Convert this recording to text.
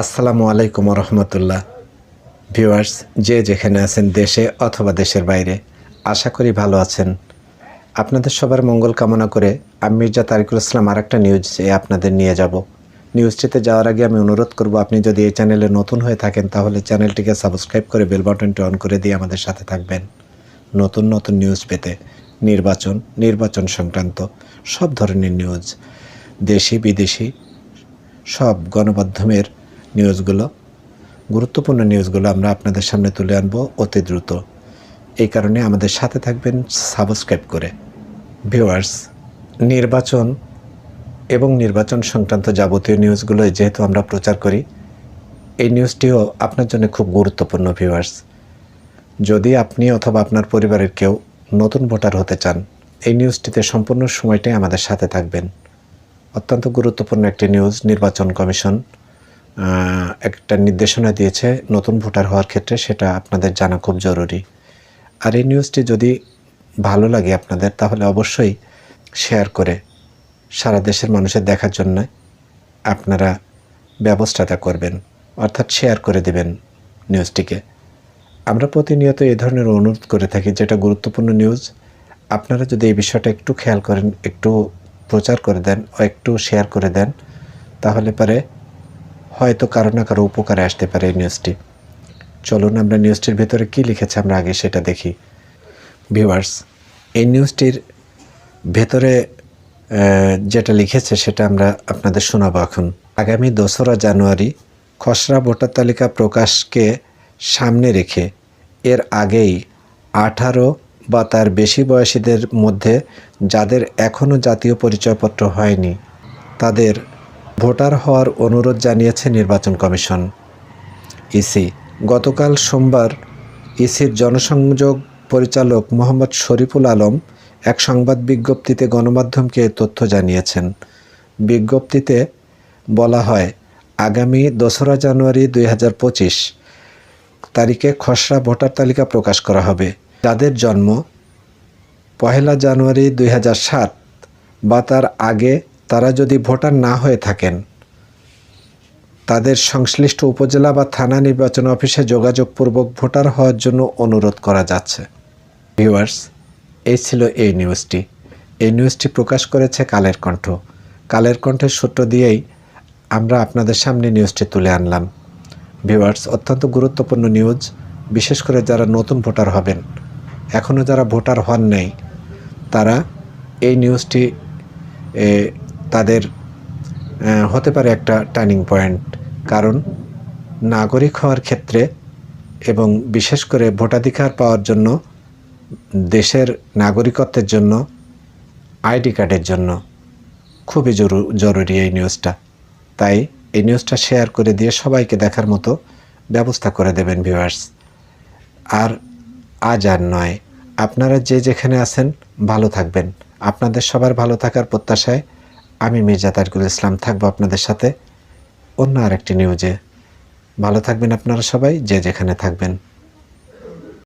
আসসালামু আলাইকুম রহমতুল্লাহ ভিউয়ার্স, যে যেখানে আছেন দেশে অথবা দেশের বাইরে, আশা করি ভালো আছেন। আপনাদের সবার মঙ্গল কামনা করে আমি মির্জা তারিকুল ইসলাম আর একটা নিউজে আপনাদের নিয়ে যাব। নিউজটিতে যাওয়ার আগে আমি অনুরোধ করব, আপনি যদি এই চ্যানেলে নতুন হয়ে থাকেন, তাহলে চ্যানেলটিকে সাবস্ক্রাইব করে বেল বাটনটি অন করে দিয়ে আমাদের সাথে থাকবেন। নতুন নতুন নিউজ পেতে নির্বাচন নির্বাচন সংক্রান্ত সব ধরনের নিউজ দেশি, বিদেশি সব গণমাধ্যমের নিউজগুলো গুরুত্বপূর্ণ নিউজগুলো আমরা আপনাদের সামনে তুলে আনব অতি দ্রুত। এই কারণে আমাদের সাথে থাকবেন সাবস্ক্রাইব করে। ভিউয়ার্স নির্বাচন এবং নির্বাচন সংক্রান্ত যাবতীয় নিউজগুলো যেহেতু আমরা প্রচার করি, এই নিউজটিও আপনার জন্য খুব গুরুত্বপূর্ণ ভিউয়ার্স যদি আপনি অথবা আপনার পরিবারের কেউ নতুন ভোটার হতে চান, এই নিউজটিতে সম্পূর্ণ সময়টাই আমাদের সাথে থাকবেন। অত্যন্ত গুরুত্বপূর্ণ একটি নিউজ, নির্বাচন কমিশন একটা নির্দেশনা দিয়েছে নতুন ভোটার হওয়ার ক্ষেত্রে, সেটা আপনাদের জানা খুব জরুরি। আর এই নিউজটি যদি ভালো লাগে আপনাদের, তাহলে অবশ্যই শেয়ার করে সারা দেশের মানুষের দেখার জন্য আপনারা ব্যবস্থাটা করবেন, অর্থাৎ শেয়ার করে দেবেন নিউজটিকে আমরা প্রতিনিয়ত এই ধরনের অনুরোধ করে থাকি, যেটা গুরুত্বপূর্ণ নিউজ আপনারা যদি এই বিষয়টা একটু খেয়াল করেন, একটু প্রচার করে দেন ও একটু শেয়ার করে দেন, তাহলে পরে হয়তো কারও না কারও উপকারে আসতে পারে এই নিউজটি চলুন আমরা নিউজটির ভেতরে কী লিখেছে, আমরা আগে সেটা দেখি। ভিউয়ার্স এই নিউজটির ভেতরে যেটা লিখেছে সেটা আমরা আপনাদের শোনাবো এখন। আগামী দোসরা জানুয়ারি খসড়া ভোটার তালিকা প্রকাশকে সামনে রেখে এর আগেই আঠারো বা তার বেশি বয়সীদের মধ্যে যাদের এখনও জাতীয় পরিচয়পত্র হয়নি, তাদের ভোটার হওয়ার অনুরোধ জানিয়েছে নির্বাচন কমিশন। ইসি, গতকাল সোমবার ইসির জনসংযোগ পরিচালক মোহাম্মদ শরীফুল আলম এক সংবাদ বিজ্ঞপ্তিতে গণমাধ্যমকে তথ্য জানিয়েছেন। বিজ্ঞপ্তিতে বলা হয়, আগামী দোসরা জানুয়ারি দুই হাজার পঁচিশ তারিখে খসড়া ভোটার তালিকা প্রকাশ করা হবে। যাদের জন্ম পহেলা জানুয়ারি দুই হাজার সাত বা তার আগে তারা যদি ভোটার না হয়ে থাকেন, তাদের সংশ্লিষ্ট উপজেলা বা থানা নির্বাচন অফিসে যোগাযোগপূর্বক ভোটার হওয়ার জন্য অনুরোধ করা যাচ্ছে। ভিউয়ার্স এই ছিল এই নিউজটি। এই নিউজটি প্রকাশ করেছে কালের কণ্ঠ। কালের কণ্ঠের সূত্র দিয়েই আমরা আপনাদের সামনে নিউজটি তুলে আনলাম। ভিউয়ার্স, অত্যন্ত গুরুত্বপূর্ণ নিউজ। বিশেষ করে যারা নতুন ভোটার হবেন এখনও যারা ভোটার হন নাই, তারা এই নিউজটি তাদের হতে পারে একটা টার্নিং পয়েন্ট। কারণ নাগরিক হওয়ার ক্ষেত্রে এবং বিশেষ করে ভোটাধিকার পাওয়ার জন্য দেশের নাগরিকত্বের জন্য, আইডি কার্ডের জন্য খুবই জরু- জরুরি এই নিউজটা তাই এই নিউজটা শেয়ার করে দিয়ে সবাইকে দেখার মতো ব্যবস্থা করে দেবেন ভিউয়ার্স আর আজ আর নয়। আপনারা যে যেখানে আছেন, ভালো থাকবেন। আপনাদের সবার ভালো থাকার প্রত্যাশায় আমি মির্জা তারিকুল ইসলাম থাকব আপনাদের সাথে অন্য আরেকটি নিউজে ভালো থাকবেন আপনারা সবাই, যে যেখানে থাকবেন।